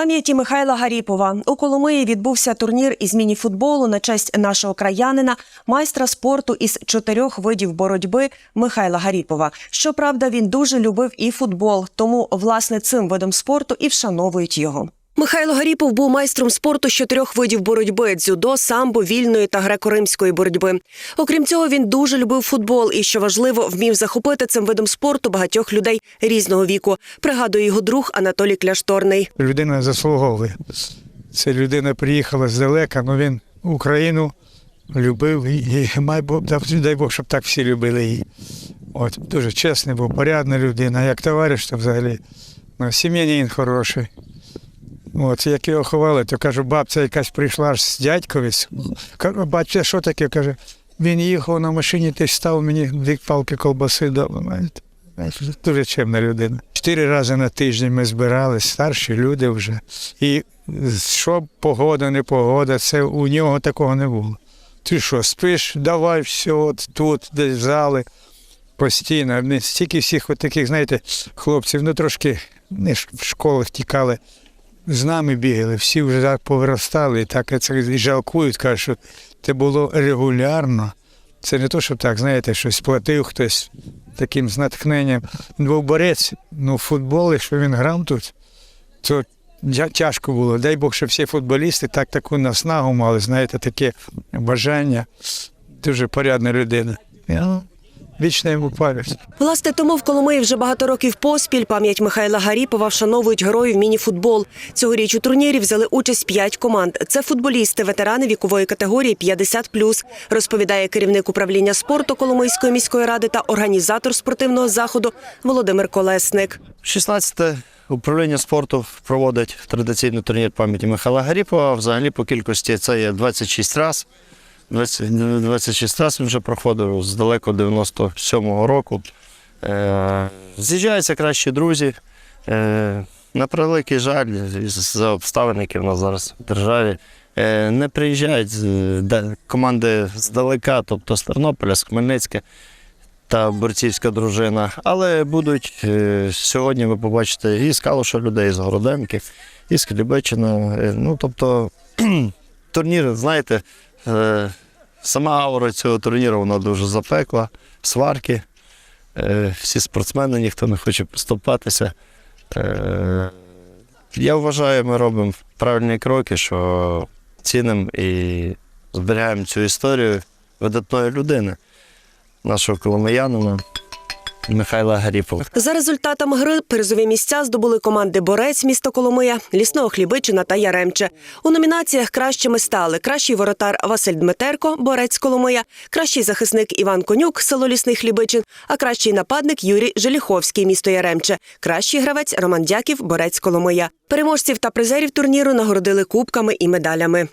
Пам'яті Михайла Гаріпова у Коломиї відбувся турнір із мініфутболу на честь нашого краянина, майстра спорту із чотирьох видів боротьби Михайла Гаріпова. Щоправда, він дуже любив і футбол, тому власне цим видом спорту і вшановують його. Михайло Гаріпов був майстром спорту з чотирьох видів боротьби: дзюдо, самбо, вільної та греко-римської боротьби. Окрім цього, він дуже любив футбол і, що важливо, вмів захопити цим видом спорту багатьох людей різного віку. Пригадує його друг Анатолій Кляшторний. людина заслуговує. Це людина приїхала здалека, але він Україну любив і, май Бог, дай Бог, щоб так всі любили її. От, дуже чесний був, порядна людина, як товариш, то взагалі ну, сім'янин хороший. От, як його ховали, то кажу, бабця якась прийшла аж з дядьковець. Кажу, бачите, що таке? Каже, він їхав на машині, ти став мені дві палки колбаси дав. Дуже чемна людина. Чотири рази на тиждень ми збирались, старші люди вже. І що погода, не погода, це у нього такого не було. Ти що, спиш, давай все, от тут, десь зали. Постійно. Стільки всіх от таких, знаєте, хлопців, ну трошки не в школах тікали, з нами бігали, всі вже так повиростали, і так це жалкують, кажуть, що це було регулярно. Це не то, що так, знаєте, щось платив хтось таким з натхненням. Він був борець, ну футбол, якщо він грав тут, то тяжко було. Дай Бог, щоб всі футболісти так таку наснагу мали, знаєте, таке бажання. Дуже порядна людина. Вічна йому пам'ять. Власне, тому в Коломиї вже багато років поспіль пам'ять Михайла Гаріпова вшановують героїв мініфутбол. Цьогоріч у турнірі взяли участь п'ять команд. Це футболісти, ветерани вікової категорії 50+, розповідає керівник управління спорту Коломийської міської ради та організатор спортивного заходу Володимир Колесник. 16 управління спорту проводить традиційний турнір пам'яті Михайла Гаріпова. Взагалі по кількості це є 26 разів. 20, 26 разів він вже проходив з далеко 97-го року. Е, з'їжджаються кращі друзі. Е, на превеликий жаль, за обставин, які в нас зараз в державі, е, не приїжджають де- команди здалека, тобто з Тернополя, з Хмельницька та борцівська дружина. Але будуть е, сьогодні ви побачите і з Калуша людей, з Городенки, і з Хлібечина. Е, Ну, тобто турнір, знаєте, е, сама аура цього турніру вона дуже запекла, сварки. Е, всі спортсмени, ніхто не хоче поступатися. Е, я вважаю, ми робимо правильні кроки, що цінимо і зберігаємо цю історію видатної людини нашого коломиянина Михайла Гаріпова. За результатами гри призові місця здобули команди Борець місто Коломия, Лісного Хлібичина та Яремче. У номінаціях кращими стали кращий воротар Василь Дмитерко, Борець Коломия, кращий захисник Іван Конюк, село Лісний Хлібичин, а кращий нападник Юрій Желіховський, місто Яремче. Кращий гравець Роман Дяків, Борець Коломия. Переможців та призерів турніру нагородили кубками і медалями.